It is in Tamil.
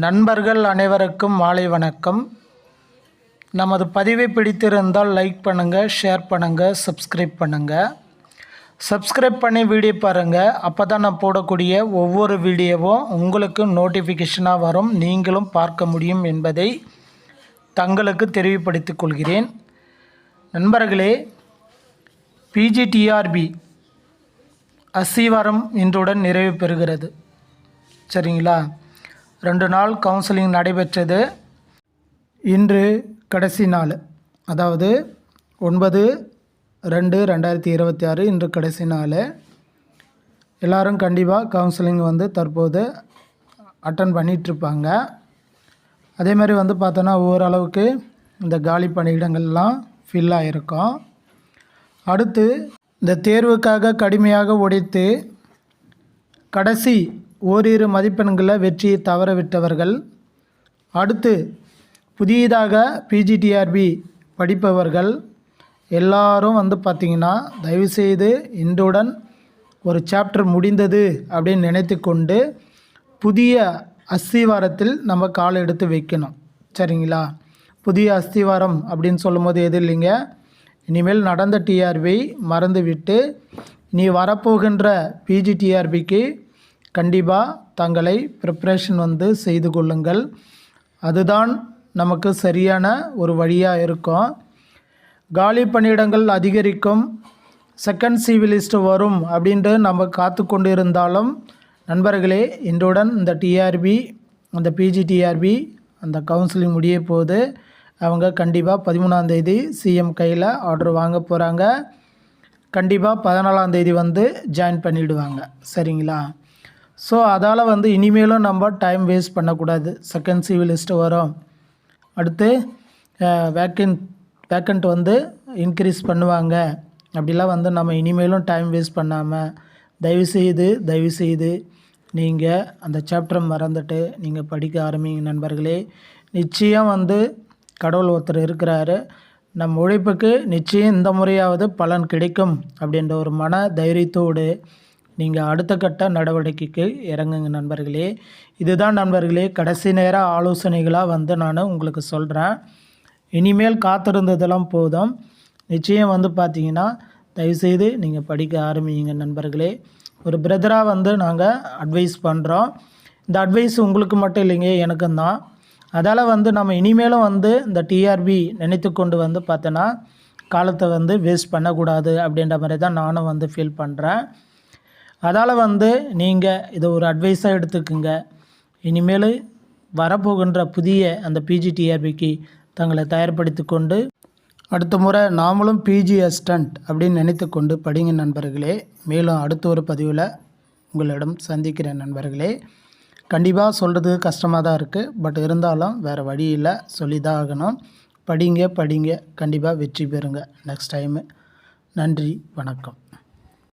நண்பர்கள் அனைவருக்கும் மாலை வணக்கம். நமது பதிவை பிடித்திருந்தால் லைக் பண்ணுங்கள் ஷேர் பண்ணுங்கள் சப்ஸ்கிரைப் பண்ணுங்கள் சப்ஸ்கிரைப் பண்ணி வீடியோ பாருங்கள் அப்போ தான் நான் போடக்கூடிய ஒவ்வொரு வீடியோவும் உங்களுக்கு நோட்டிஃபிகேஷனாக வரும். நீங்களும் பார்க்க முடியும் என்பதை தங்களுக்கு தெரிவுபடுத்திக் கொள்கிறேன். நண்பர்களே பிஜிடிஆர்பி அசிவாரம் இன்றுடன் நிறைவு பெறுகிறது. சரிங்களா? ரெண்டு நாள் கவுன்சிலிங் நடைபெற்றது. இன்று கடைசி நாள். அதாவது ஒன்பது ரெண்டு ரெண்டாயிரத்தி இருபத்தி ஆறு இன்று கடைசி நாள். எல்லோரும் கண்டிப்பாக கவுன்சிலிங் வந்து தற்போது அட்டன் பண்ணிகிட்ருப்பாங்க அதே மாதிரி வந்து பார்த்தோன்னா ஓரளவுக்கு இந்த காலி பணியிடங்கள்லாம் ஃபில் ஆகிருக்கும் அடுத்து இந்த தேர்வுக்காக கடுமையாக உடைத்து கடைசி ஓரிரு மதிப்பெண்களை வெற்றியை தவறவிட்டவர்கள். அடுத்து புதியதாக பிஜிடிஆர்பி படிப்பவர்கள். எல்லாரும் வந்து பார்த்திங்கன்னா தயவுசெய்து இன்றுடன் ஒரு சாப்டர் முடிந்தது அப்படின்னு நினைத்து கொண்டு புதிய அஸ்திவாரத்தில் நம்ம கால் எடுத்து வைக்கணும். சரிங்களா? புதிய அஸ்திவாரம் அப்படின்னு சொல்லும்போது எது இல்லைங்க? இனிமேல் நடந்த டிஆர்பி மறந்துவிட்டு நீ வரப்போகின்ற பிஜிடிஆர்பிக்கு கண்டிப்பாக தங்களை ப்ரிப்ரேஷன் வந்து செய்து கொள்ளுங்கள். அதுதான் நமக்கு சரியான ஒரு வழியாக இருக்கும். காலி பணியிடங்கள் அதிகரிக்கும். செகண்ட் சிவிலிஸ்ட் வரும் அப்படின்ட்டு நம்ம காத்து கொண்டு இருந்தாலும் நண்பர்களே இன்றுடன் இந்த டிஆர்பி அந்த பிஜிடிஆர்பி அந்த கவுன்சிலிங் முடிய போது அவங்க கண்டிப்பாக பதிமூணாந்தேதி சிஎம் கையில் ஆர்டர் வாங்க போகிறாங்க கண்டிப்பாக பதினாலாந்தேதி வந்து ஜாயின் பண்ணிவிடுவாங்க சரிங்களா? ஸோ அதால் வந்து இனிமேலும் நம்ம டைம் வேஸ்ட் பண்ணக்கூடாது. செகண்ட் சிவிலிஸ்ட்டு வரும். அடுத்து வேக்கன்ட் வேக்கண்ட் வந்து இன்க்ரீஸ் பண்ணுவாங்க. அப்படிலாம் வந்து நம்ம இனிமேலும் டைம் வேஸ்ட் பண்ணாமல் தயவுசெய்து தயவுசெய்து நீங்கள் அந்த சாப்டரை மறந்துட்டு நீங்கள் படிக்க ஆரம்பிங்க நண்பர்களே. நிச்சயம் வந்து கடவுள் ஒருத்தர் இருக்கிறாரு. நம் உழைப்புக்கு நிச்சயம் இந்த முறையாவது பலன் கிடைக்கும் அப்படின்ற ஒரு மன தைரியத்தோடு நீங்கள் அடுத்த கட்ட நடவடிக்கைக்கு இறங்குங்க நண்பர்களே. இதுதான் நண்பர்களே கடைசி நேர ஆலோசனைகளாக வந்து நான் உங்களுக்கு சொல்கிறேன். இனிமேல் காத்திருந்ததெல்லாம் போதும். நிச்சயம் வந்து பார்த்தீங்கன்னா தயவுசெய்து நீங்கள் படிக்க ஆரம்பிங்க நண்பர்களே. ஒரு பிரதராக வந்து நாங்கள் அட்வைஸ் பண்ணுறோம். இந்த அட்வைஸ் உங்களுக்கு மட்டும் இல்லைங்க எனக்கும் தான். அதால் வந்து நம்ம இனிமேலும் வந்து இந்த டிஆர்பி நினைத்து கொண்டு வந்து பார்த்தோன்னா காலத்தை வந்து வேஸ்ட் பண்ணக்கூடாது அப்படின்ற மாதிரி தான் நானும் வந்து ஃபீல் பண்ணுறேன். அதால் வந்து நீங்கள் இதை ஒரு அட்வைஸாக எடுத்துக்குங்க. இனிமேல் வரப்போகின்ற புதிய அந்த பிஜிடிஆர்பிக்கு தங்களை தயார்படுத்தி கொண்டு அடுத்த முறை நாமளும் பிஜி அஸ்டண்ட் அப்படின்னு நினைத்து கொண்டு படிங்க நண்பர்களே. மேலும் அடுத்த ஒரு பதிவில் உங்களிடம் சந்திக்கிறேன் நண்பர்களே. கண்டிப்பாக சொல்கிறது கஷ்டமாக தான் இருக்குது பட் இருந்தாலும் வேறு வழி இல்லை. சொல்லி தான் ஆகணும். படிங்க படிங்க. கண்டிப்பாக வெற்றி பெறுங்க. நெக்ஸ்ட் டைமு நன்றி. வணக்கம்.